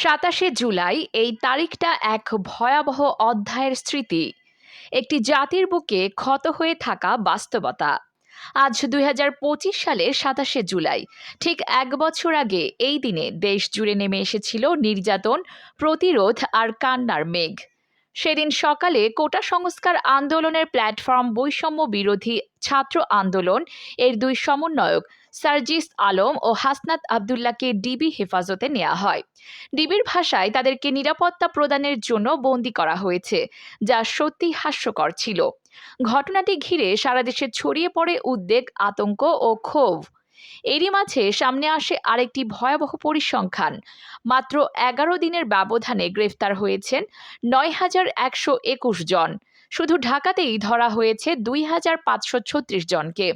সাতাশে জুলাই এই তারিখটা এক ভয়াবহ অধ্যায়ের স্মৃতি। একটি জাতির বুকে ক্ষত হয়ে থাকা বাস্তবতা। আজ দুই সালের সাতাশে জুলাই, ঠিক এক বছর আগে এই দিনে দেশ জুড়ে নেমে এসেছিল নির্যাতন, প্রতিরোধ আর কান্নার মেঘ। সেদিন সকালে কোটা সংস্কার আন্দোলনের প্ল্যাটফর্ম বৈষম্য বিরোধী ছাত্র আন্দোলন এর দুই সমন্বয়ক সার্জিস আলম ও হাসনাত আবদুল্লাহকে ডিবি হেফাজতে নেওয়া হয়। ডিবির ভাষায় তাদেরকে নিরাপত্তা প্রদানের জন্য বন্দি করা হয়েছে, যা সত্যি হাস্যকর ছিল। ঘটনাটি ঘিরে সারা দেশে ছড়িয়ে পড়ে উদ্বেগ, আতঙ্ক ও ক্ষোভ। এরই মাঝে সামনে আসে আরেকটি ভয়াবহ পরিসংখ্যান। মাত্র এগারো দিনের ব্যবধানে গ্রেফতার হয়েছেন নয় হাজার একশো একুশ জন। শুধু ঢাকাতেই ধরা হয়েছে দুই হাজার পাঁচশো ছত্রিশ জনকে।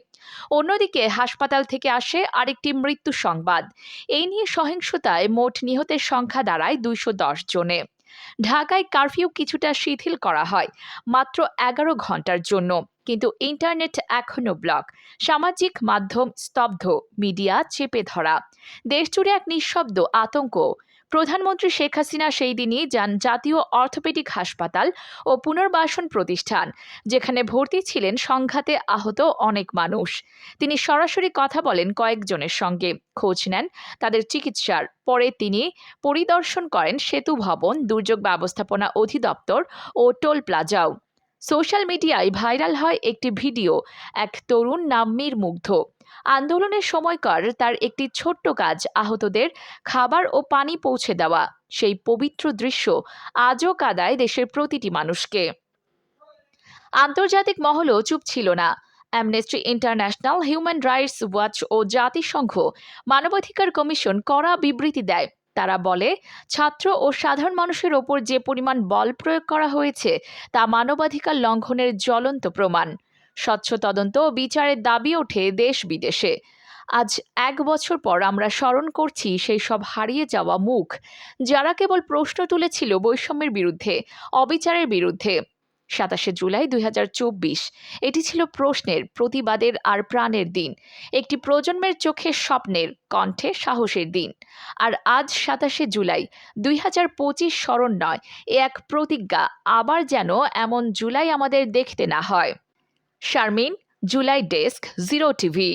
অন্যদিকে হাসপাতাল থেকে আসে আরেকটি মৃত্যু সংবাদ। এই নিয়ে সহিংসতায় মোট নিহতের সংখ্যা দাঁড়ায় দুইশো দশ জনে। ঢাকায় কারফিউ কিছুটা শিথিল করা হয় মাত্র এগারো ঘণ্টার জন্য। কিন্তু ইন্টারনেট এখনও ব্লক। সামাজিক মাধ্যম স্তব্ধ, মিডিয়া চেপে ধরা। দেশজুড়ে এক নিঃশব্দ আতঙ্ক। প্রধানমন্ত্রী শেখ হাসিনা সেই দিনই যান জাতীয় অর্থোপেডিক হাসপাতাল ও পুনর্বাসন প্রতিষ্ঠান, যেখানে ভর্তি ছিলেন সংঘাতে আহত অনেক মানুষ। তিনি সরাসরি কথা বলেন কয়েকজনের সঙ্গে। খোঁজ নেন তাদের চিকিৎসার। পরে তিনি পরিদর্শন করেন সেতু ভবন, দুর্যোগ ব্যবস্থাপনা অধিদপ্তর ও টোল প্লাজাও। সোশ্যাল মিডিয়ায় ভাইরাল হয় একটি ভিডিও, এক তরুণ নাম মীর মুগ্ধ। আন্দোলনের সময়কার তার একটি ছোট্ট কাজ, আহতদের খাবার ও পানি পৌঁছে দেওয়া। সেই পবিত্র দৃশ্য আজও কাদায় দেশের প্রতিটি মানুষকে। আন্তর্জাতিক মহলও চুপ ছিল না। Amnesty International Human Rights Watch ও জাতিসংঘ মানবাধিকার কমিশন কড়া বিবৃতি দেয়। তারা বলে, ছাত্র ও সাধারণ মানুষের ওপর যে পরিমাণ বল প্রয়োগ করা হয়েছে, তা মানবাধিকার লঙ্ঘনের জ্বলন্ত প্রমাণ। স্বচ্ছ তদন্ত ও বিচারের দাবি ওঠে দেশ বিদেশে। আজ এক বছর পর আমরা স্মরণ করছি সেই সব হারিয়ে যাওয়া মুখ, যারা কেবল প্রশ্ন তুলেছিল বৈষম্যের বিরুদ্ধে, অবিচারের বিরুদ্ধে। সাতাশে জুলাই দুই হাজার চব্বিশ। এটি ছিল প্রশ্নের, প্রতিবাদের আর প্রাণের দিন। একটি প্রজন্মের চোখে স্বপ্নের, কণ্ঠে সাহসের দিন। আর আজ সাতাশে জুলাই দুই হাজার পঁচিশ স্মরণ নয়, এ এক প্রতিজ্ঞা, আবার যেন এমন জুলাই আমাদের দেখতে না হয়। Sharmin, July desk, zero TV.